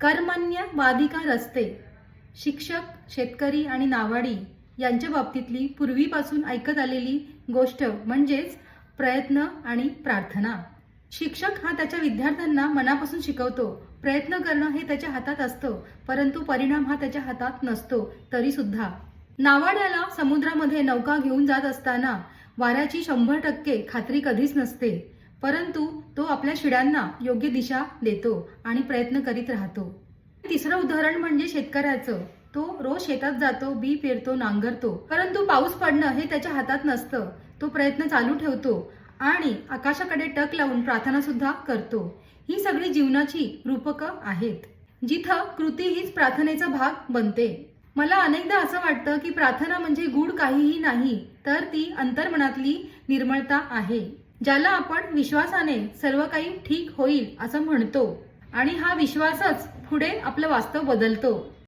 कर्मण्य वाधिकार रस्ते शिक्षक शेतकरी आणि नावाडी यांच्या बाबतीतली पूर्वीपासून ऐकत आलेली गोष्ट म्हणजेच प्रयत्न आणि प्रार्थना. शिक्षक हा त्याच्या विद्यार्थ्यांना मनापासून शिकवतो. प्रयत्न करणं हे त्याच्या हातात असतं परंतु परिणाम हा त्याच्या हातात नसतो तरी सुद्धा. नावाड्याला समुद्रामध्ये नौका घेऊन जात असताना वाऱ्याची शंभर टक्के खात्री कधीच नसते. परंतु तो आपल्या शिड्यांना योग्य दिशा देतो आणि प्रयत्न करीत राहतो. तिसरं उदाहरण म्हणजे शेतकऱ्याचं. तो रोज शेतात जातो बी पेरतो नांगरतो. परंतु पाऊस पडणं हे त्याच्या हातात नसतं. तो प्रयत्न चालू ठेवतो आणि आकाशाकडे टक लावून प्रार्थना सुद्धा करतो. ही सगळी जीवनाची रूपकं आहेत. जिथं कृती हीच प्रार्थनेचा भाग बनते. मला अनेकदा असं वाटतं की प्रार्थना म्हणजे गूढ काहीही नाही तर ती अंतर्मनातली निर्मळता आहे. ज्याला आपण विश्वासाने सर्व काही ठीक होईल असं म्हणतो. आणि हा विश्वासच पुढे आपलं वास्तव बदलतो.